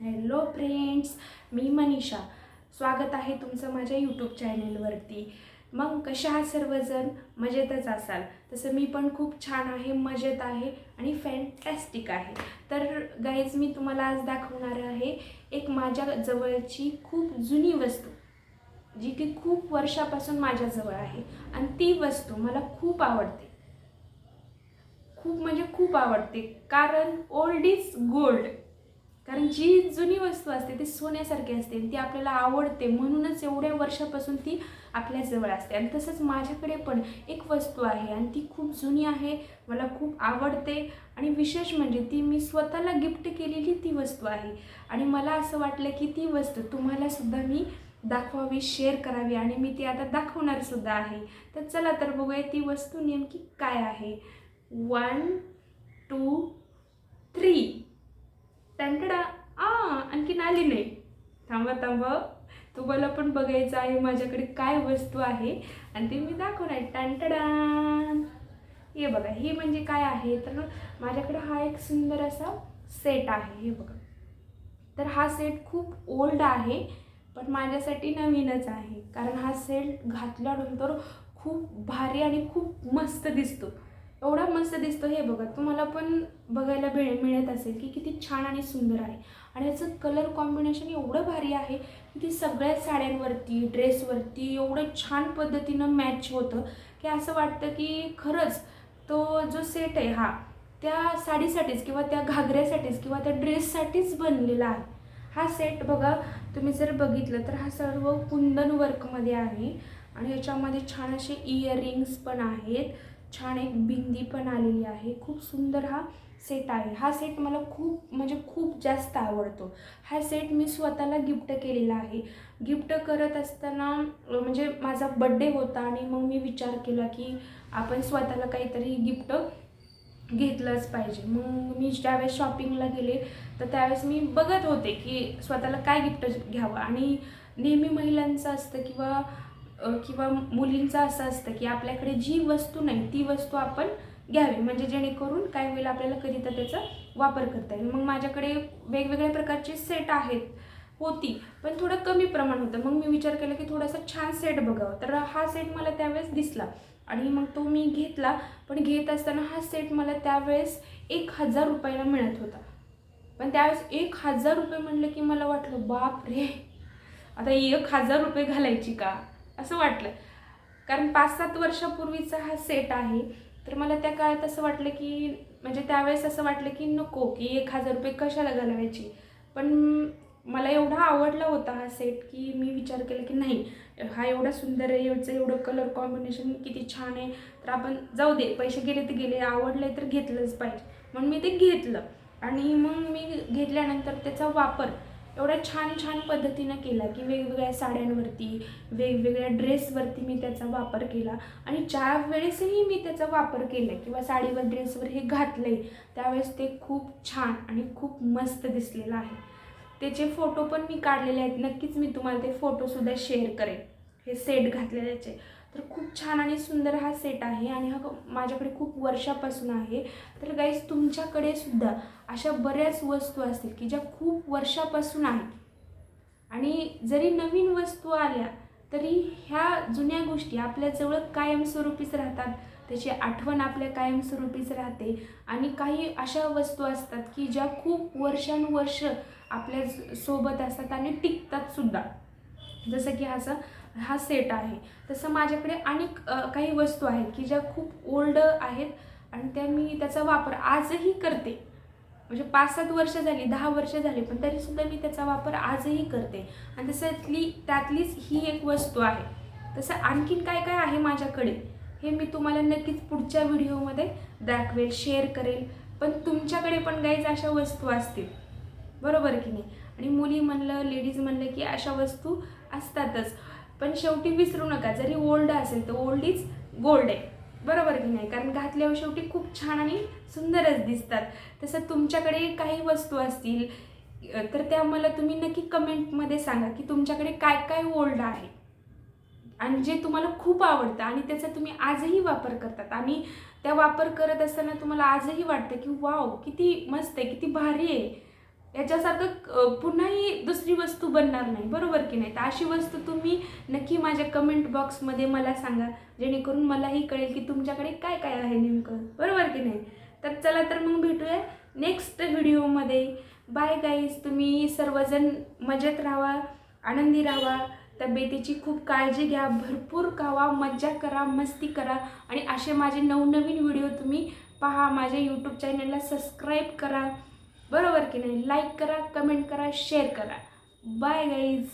Hello friends मी मनीषा. स्वागत आहे तुमचं माझ्या यूट्यूब चॅनेलवरती. मग कशा आहात सर्वजण? मजेतच असाल. तसं मी पण खूप छान आहे मजेत आहे आणि फॅन्टॅस्टिक आहे. तर गाईज मी तुम्हाला आज दाखवणार आहे एक माझ्या जवळची खूप जुनी वस्तू जी की खूप वर्षापासून माझ्याजवळ आहे. आणि ती वस्तू मला खूप आवडते. खूप म्हणजे खूप आवडते कारण ओल्ड इज गोल्ड कारण जी जुनी वस्तू असते ती सोन्यासारखी असते ती आपल्याला आवडते. म्हणूनच एवढ्या वर्षापासून ती आपल्याजवळ असते. आणि तसंच माझ्याकडे पण एक वस्तू आहे आणि ती खूप जुनी आहे मला खूप आवडते. आणि विशेष म्हणजे ती मी स्वतःला गिफ्ट केलेली ती वस्तू आहे. आणि मला असं वाटलं की ती वस्तू तुम्हालासुद्धा मी दाखवावी शेअर करावी आणि मी ती आता दाखवणारसुद्धा आहे. तर चला तर बघूया ती वस्तू नेमकी काय आहे. One two three. टंटडा आ आणखीन आली नाही. थांबा थांबा. तुम्हाला पण बघायचं आहे माझ्याकडे काय वस्तू आहे. आणि ते मी दाखवणार. टंटडान हे बघा हे म्हणजे काय आहे? तर माझ्याकडे हा एक सुंदर असा सेट आहे. हे बघा. तर हा सेट खूप ओल्ड आहे पण माझ्यासाठी नवीनच आहे. कारण हा सेट घातल्यानंतर खूप भारी आणि खूप मस्त दिसतो. एवढा मस्त दिसतो हे बघा. तुम्हाला पण बघायला मिळ मिळत असेल की किती छान आणि सुंदर आहे. आणि याचं कलर कॉम्बिनेशन एवढं भारी आहे की ती सगळ्या साड्यांवरती ड्रेसवरती एवढं छान पद्धतीनं मॅच होतं की असं वाटतं की खरंच तो जो सेट आहे हा त्या साडीसाठीच किंवा त्या घागऱ्यासाठीच किंवा त्या ड्रेससाठीच बनलेला आहे. हा सेट बघा तुम्ही जर बघितलं तर हा सर्व कुंदन वर्कमध्ये आहे. आणि याच्यामध्ये छान असे इयरिंग्स पण आहेत. छान एक बिंदी पण आलेली आहे. खूप सुंदर हा सेट आहे. हा सेट मला खूप म्हणजे खूप जास्त आवडतो. हा सेट मी स्वतःला गिफ्ट केलेला आहे. गिफ्ट करत असताना म्हणजे माझा बड्डे होता आणि मग मी विचार केला की आपण स्वतःला काहीतरी गिफ्ट घेतलंच पाहिजे. मग मी ज्यावेळेस शॉपिंगला गेले तर त्यावेळेस मी बघत होते की स्वतःला काय गिफ्ट घ्यावं. आणि नेहमी महिलांचं असतं किंवा किंवा मुलींचं असं असतं की आपल्याकडे जी वस्तू नाही ती वस्तू आपण घ्यावी. म्हणजे जेणेकरून काय होईल आपल्याला कधी तर त्याचा वापर करता येईल. मग माझ्याकडे वेगवेगळ्या प्रकारचे सेट आहेत होती पण थोडं कमी प्रमाण होतं. मग मी विचार केला की थोडासा छान सेट बघावं. तर हा सेट मला त्यावेळेस दिसला आणि मग तो मी घेतला. पण घेत असताना हा सेट मला त्यावेळेस एक हजार रुपयाला मिळत होता. पण त्यावेळेस एक हजार रुपये म्हणलं की मला वाटलं बाप रे आता एक हजार रुपये घालायची का? असं वाटलं. कारण पाच सात वर्षापूर्वीचा हा सेट आहे. तर मला त्या काळात असं वाटलं की म्हणजे त्यावेळेस असं वाटलं की नको की एक हजार रुपये कशाला घालवायची? पण मला एवढा आवडला होता हा सेट की मी विचार केला की नाही हा एवढा सुंदर आहे याचं एवढं कलर कॉम्बिनेशन किती छान आहे. तर आपण जाऊ दे पैसे गेले तर गेले आवडले तर घेतलंच पाहिजे. म्हणून मी ते घेतलं. आणि मग मी घेतल्यानंतर त्याचा वापर एवढ्या छान छान पद्धतीनं केला की वेगवेगळ्या साड्यांवरती वेगवेगळ्या ड्रेसवरती मी त्याचा वापर केला. आणि ज्या वेळेसही मी त्याचा वापर केला किंवा साडीवर ड्रेसवर हे घातलं आहे त्यावेळेस ते खूप छान आणि खूप मस्त दिसलेलं आहे. त्याचे फोटो पण मी काढलेले आहेत. नक्कीच मी तुम्हाला ते फोटोसुद्धा शेअर करेन. हे सेट घातलेल्याचे. तर खूप छान आणि सुंदर हा सेट आहे आणि हा माझ्याकडे खूप वर्षापासून आहे. तर गाईज तुमच्याकडे सुद्धा अशा बऱ्याच वस्तू असतील की ज्या खूप वर्षापासून आहेत. आणि जरी नवीन वस्तू आल्या तरी ह्या जुन्या गोष्टी आपल्याजवळ कायमस्वरूपीच राहतात. त्याची आठवण आपल्या कायमस्वरूपीच राहते. आणि काही अशा वस्तू असतात की ज्या खूप वर्षानुवर्ष आपल्यासोबत असतात आणि टिकतात सुद्धा. जसं की असं हा सेट आहे. तसं माझ्याकडे अनेक काही वस्तू आहेत की ज्या खूप ओल्ड आहेत आणि त्या मी त्याचा वापर आजही करते. म्हणजे पाच सात वर्ष झाली दहा वर्ष झाली पण तरीसुद्धा मी त्याचा वापर आजही करते. आणि तसंतली त्यातलीच ही एक वस्तू आहे. तसं आणखीन काय काय आहे माझ्याकडे हे मी तुम्हाला नक्कीच पुढच्या व्हिडिओमध्ये दाखवेल शेअर करेल. पण तुमच्याकडे पण गाईज अशा वस्तू असतील. बरोबर की नाही? आणि मुली म्हणलं लेडीज म्हणलं की अशा वस्तू असतातच. पण शेवटी विसरू नका. जरी ओल्ड असेल तर ओल्ड इज गोल्ड आहे. बरोबर की नाही? कारण घातल्यावर शेवटी खूप छान आणि सुंदरच दिसतात. तसं तुमच्याकडे काही वस्तू असतील तर त्या मला तुम्ही नक्की कमेंटमध्ये सांगा की तुमच्याकडे काय काय ओल्ड आहे. आणि जे तुम्हाला खूप आवडतं आणि त्याचा तुम्ही आजही वापर करतात. आणि त्या वापर करत असताना तुम्हाला आजही वाटतं की वाव किती मस्त आहे किती भारी आहे. याच्यासारखं पुन्हाही दुसरी वस्तू बनणार नाही. बरोबर की नाही? तर अशी वस्तू तुम्ही नक्की माझ्या कमेंट बॉक्समध्ये मला सांगा. जेणेकरून मलाही कळेल की तुमच्याकडे काय काय आहे नेमकं. बरोबर की नाही? तर चला तर मग भेटूया नेक्स्ट व्हिडिओमध्ये बाय गाईज तुम्ही सर्वजण मजेत राहा आनंदी राहा. तब्येतीची खूप काळजी घ्या. भरपूर खावा मज्जा करा मस्ती करा. आणि असे माझे नवनवीन व्हिडिओ तुम्ही पहा. माझ्या यूट्यूब चॅनलला सबस्क्राईब करा. बरोबर की नाही? लाईक करा कमेंट करा शेअर करा. Bye guys